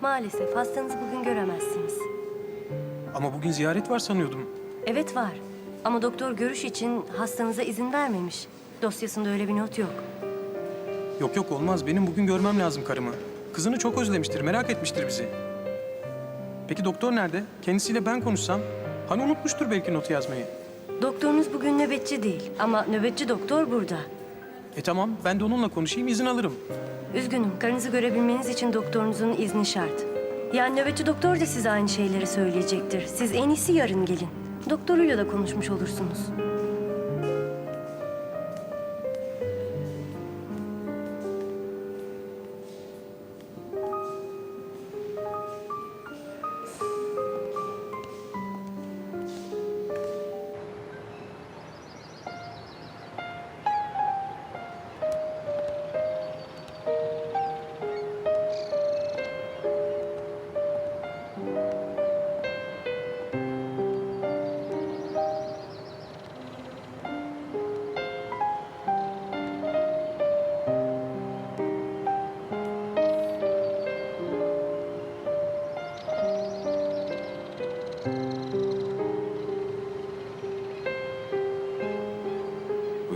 Maalesef hastanızı bugün göremezsiniz. Ama bugün ziyaret var sanıyordum. Evet var. Ama doktor görüş için hastanıza izin vermemiş. Dosyasında öyle bir not yok. Yok yok olmaz. Benim bugün görmem lazım karımı. Kızını çok özlemiştir, merak etmiştir bizi. Peki doktor nerede? Kendisiyle ben konuşsam. Hani unutmuştur belki notu yazmayı. Doktorunuz bugün nöbetçi değil ama nöbetçi doktor burada. E tamam, ben de onunla konuşayım, izin alırım. Üzgünüm, karınızı görebilmeniz için doktorunuzun izni şart. Yani nöbetçi doktor da size aynı şeyleri söyleyecektir. Siz en iyisi yarın gelin. Doktoruyla da konuşmuş olursunuz.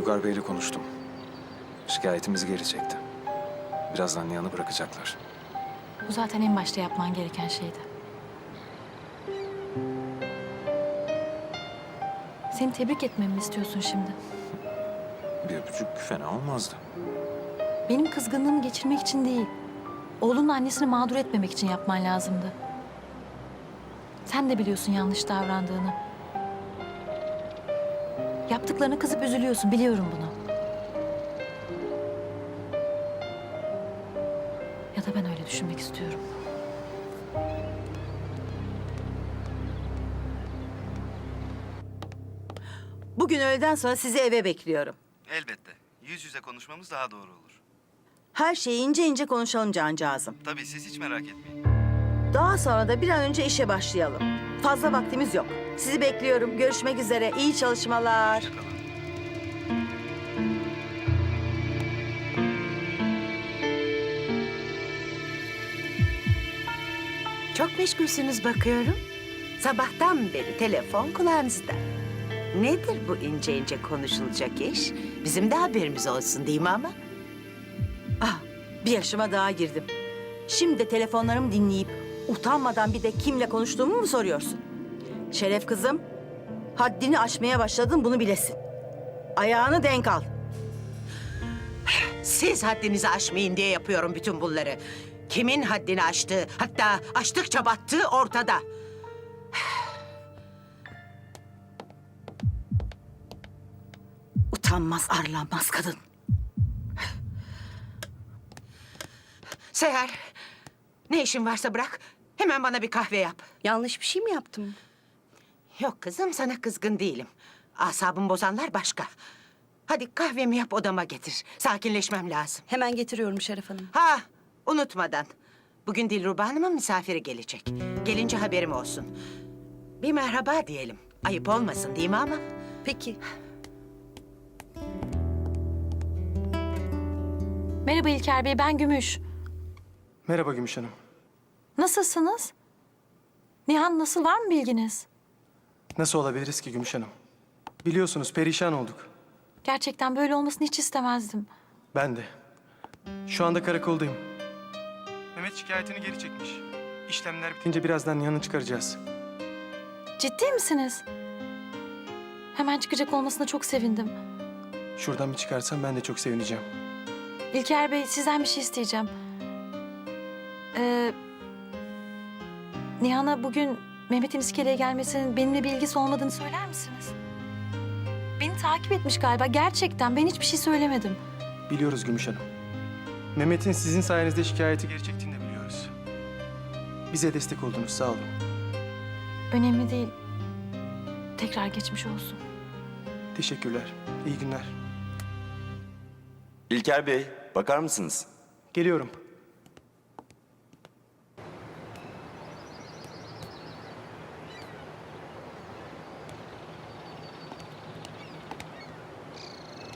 Uygar Bey'le konuştum. Şikayetimizi geri çekti. Birazdan Nihan'ı bırakacaklar. Bu zaten en başta yapman gereken şeydi. Seni tebrik etmemi istiyorsun şimdi. Bir öpücük fena olmazdı. Benim kızgınlığımı geçirmek için değil. Oğlunun annesini mağdur etmemek için yapman lazımdı. Sen de biliyorsun yanlış davrandığını. Yaptıklarına kızıp üzülüyorsun, biliyorum bunu. Ya da ben öyle düşünmek istiyorum. Bugün öğleden sonra sizi eve bekliyorum. Elbette. Yüz yüze konuşmamız daha doğru olur. Her şeyi ince ince konuşalım cancağızım. Tabii siz hiç merak etmeyin. Daha sonra da bir an önce işe başlayalım. Fazla vaktimiz yok. Sizi bekliyorum. Görüşmek üzere. İyi çalışmalar. Çok meşgulsünüz bakıyorum. Sabahtan beri telefon kulağınızda. Nedir bu ince ince konuşulacak iş? Bizim de haberimiz olsun değil mi ama? Ah, bir yaşıma daha girdim. Şimdi de telefonlarımı dinleyip utanmadan bir de kimle konuştuğumu mu soruyorsun? Şeref kızım, haddini aşmaya başladın bunu bilesin. Ayağını denk al. Siz haddinizi aşmayın diye yapıyorum bütün bunları. Kimin haddini aştığı, hatta aştıkça battığı ortada. Utanmaz, arlanmaz kadın. Seher, ne işin varsa bırak. Hemen bana bir kahve yap. Yanlış bir şey mi yaptım? Yok kızım, sana kızgın değilim. Asabımı bozanlar başka. Hadi kahvemi yap odama getir. Sakinleşmem lazım. Hemen getiriyorum Şeref Hanım. Ha, unutmadan. Bugün Dilruba Hanım'ın misafiri gelecek. Gelince haberim olsun. Bir merhaba diyelim. Ayıp olmasın değil mi ama? Peki. Merhaba İlker Bey, ben Gümüş. Merhaba Gümüş Hanım. Nasılsınız? Nihan nasıl, var mı bilginiz? Nasıl olabiliriz ki Gümüş Hanım? Biliyorsunuz perişan olduk. Gerçekten böyle olmasını hiç istemezdim. Ben de. Şu anda karakoldayım. Mehmet şikayetini geri çekmiş. İşlemler bitince birazdan Nihan'ı çıkaracağız. Ciddi misiniz? Hemen çıkacak olmasına çok sevindim. Şuradan bir çıkarsam ben de çok sevineceğim. İlker Bey, sizden bir şey isteyeceğim. Ee, Nihan'a bugün Mehmet'in iskeleye gelmesinin benimle bir ilgisi olmadığını söyler misiniz? Beni takip etmiş galiba. Gerçekten ben hiçbir şey söylemedim. Biliyoruz Gümüş Hanım. Mehmet'in sizin sayenizde şikayeti geri çektiğini de biliyoruz. Bize destek oldunuz sağ olun. Önemli değil. Tekrar geçmiş olsun. Teşekkürler. İyi günler. İlker Bey, bakar mısınız? Geliyorum.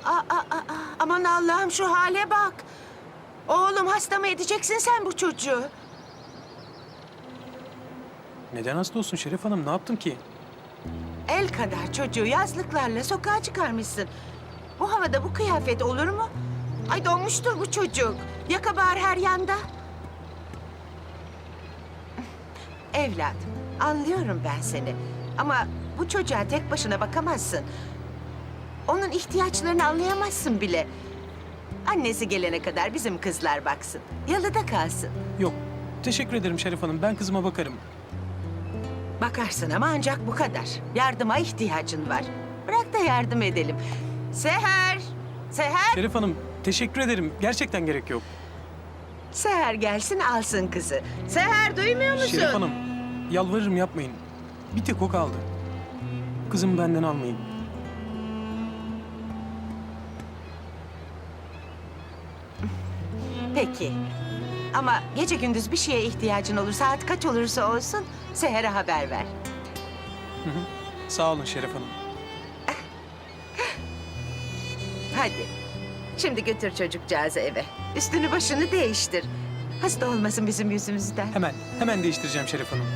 Aa, aa, aa, aman Allah'ım şu hale bak. Oğlum hasta mı edeceksin sen bu çocuğu? Neden hasta olsun Şeref Hanım? Ne yaptım ki? El kadar çocuğu yazlıklarla sokağa çıkarmışsın. Bu havada bu kıyafet olur mu? Ay donmuştur bu çocuk. Yaka bağır her yanda. Evladım, anlıyorum ben seni. Ama bu çocuğa tek başına bakamazsın. Onun ihtiyaçlarını anlayamazsın bile. Annesi gelene kadar bizim kızlar baksın. Yalıda kalsın. Yok. Teşekkür ederim Şeref Hanım. Ben kızıma bakarım. Bakarsın ama ancak bu kadar. Yardıma ihtiyacın var. Bırak da yardım edelim. Seher! Seher! Şeref Hanım teşekkür ederim. Gerçekten gerek yok. Seher gelsin alsın kızı. Seher duymuyor musun? Şeref Hanım yalvarırım yapmayın. Bir tek o kaldı. Kızımı benden almayın. Peki. Ama gece gündüz bir şeye ihtiyacın olur. Saat kaç olursa olsun Seher'e haber ver. Sağ olun Şeref Hanım. Hadi. Şimdi götür çocukcağızı eve. Üstünü başını değiştir. Hasta olmasın bizim yüzümüzden. Hemen, hemen değiştireceğim Şeref Hanım.